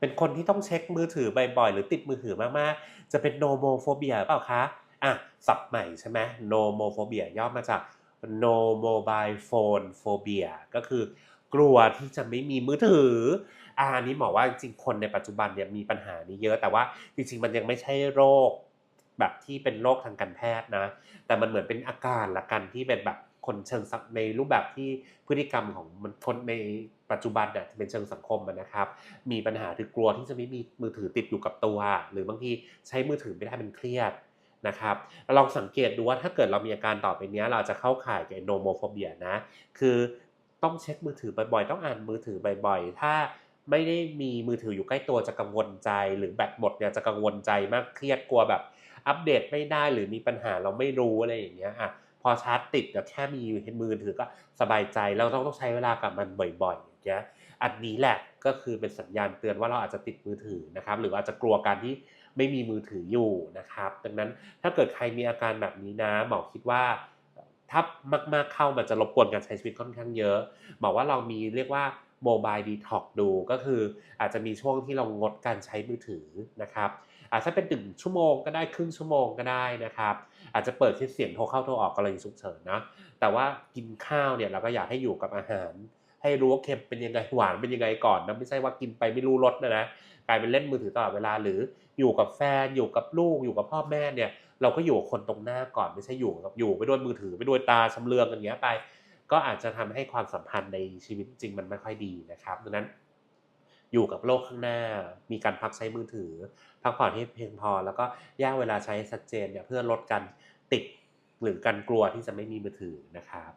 เป็นคนที่ต้องเช็คมือถือบ่อยๆ หรือติดมือถือมากๆ จะเป็น nomophobia เปล่าคะอะศัพท์ใหม่ใช่ไหม nomophobia ย่อมาจาก no mobile phone phobia ก็คือกลัวที่จะไม่มีมือถืออ่านนี้หมอว่าจริงๆคนในปัจจุบันเนี่ยมีปัญหานี้เยอะแต่ว่าจริงๆ มันยังไม่ใช่โรค แบบที่เป็นโรคทางการแพทย์นะ แต่มันเหมือนเป็นอาการละกันที่เป็นแบบ คนเชิงในรูปแบบที่พฤติกรรมของมันคนในปัจจุบันเนี่ยเป็นเชิงสังคมนะครับ มีปัญหาคือกลัวที่จะไม่มีมือถือติดอยู่กับตัว หรือบางทีใช้มือถือไม่ได้เป็นเครียดนะครับลองสังเกตดูว่าถ้าเกิดเรามีอาการต่อไปนี้เราจะเข้าข่ายกับโนโมโฟเบียนะ คือต้องเช็คมือถือบ่อยๆ ต้องอ่านมือถือบ่อยๆ ถ้าไม่ได้มีมือถืออยู่ใกล้ตัวจะกังวลใจ หรือแบตหมดเนี่ยจะกังวลใจมากเครียดกลัวแบบ อัปเดตไม่ได้หรือมีปัญหาเราไม่รู้อะไรอย่างเงี้ยอะ อชาร์จติดกับแค่มีมือถือก็สบายใจแล้วต้องต้องใช้เวลากับมันบ่อยๆอย่างเงี้ยอันนี้แหละก็คือเป็นสัญญาณเตือนว่าเราอาจจะติดมือถือนะครับ หรืออาจจะกลัวการที่ไม่มีมือถืออยู่นะครับ ดังนั้นถ้าเกิดใครมีอาการแบบนี้นะหมอคิดว่าถ้ามากๆเข้ามันจะรบกวนการใช้ชีวิตค่อนข้างเยอะ บอกว่าเรามีเรียกว่า โมบายดีท็อกดูก็คืออาจจะมีช่วงที่เรางดการใช้มือถือนะครับอาจจะเป็นหนึ่งชั่วโมงก็ได้ครึ่งชั่วโมงก็ได้นะครับ อาจจะเปิดเสียงโทรเข้าโทรออกกรณีฉุกเฉินนะแต่ว่ากินข้าวเนี่ยเราก็อยากให้อยู่กับอาหาร ให้รู้ว่าเค็มเป็นยังไงหวานเป็นยังไงก่อนนะไม่ใช่ว่ากินไปไม่รู้รสนะนะกลายเป็นเล่นมือถือตลอดเวลาหรืออยู่กับแฟนอยู่กับลูกอยู่กับพ่อแม่เนี่ยเราก็อยู่กับคนตรงหน้าก่อนไม่ใช่อยู่กับอยู่ไปด้วยมือถือไปด้วยตาชำเลืองอย่างเงี้ยไป ก็อาจจะทำให้ความสัมพันธ์ในชีวิตจริงมันไม่ค่อยดีนะครับดังนั้น อยู่กับโลกข้างหน้า มีการพักใช้มือถือ พักผ่อนให้เพียงพอ แล้วก็แยกเวลาใช้ชัดเจนเนี่ยเพื่อลดการติดหรือการกลัวที่จะไม่มีมือถือนะครับ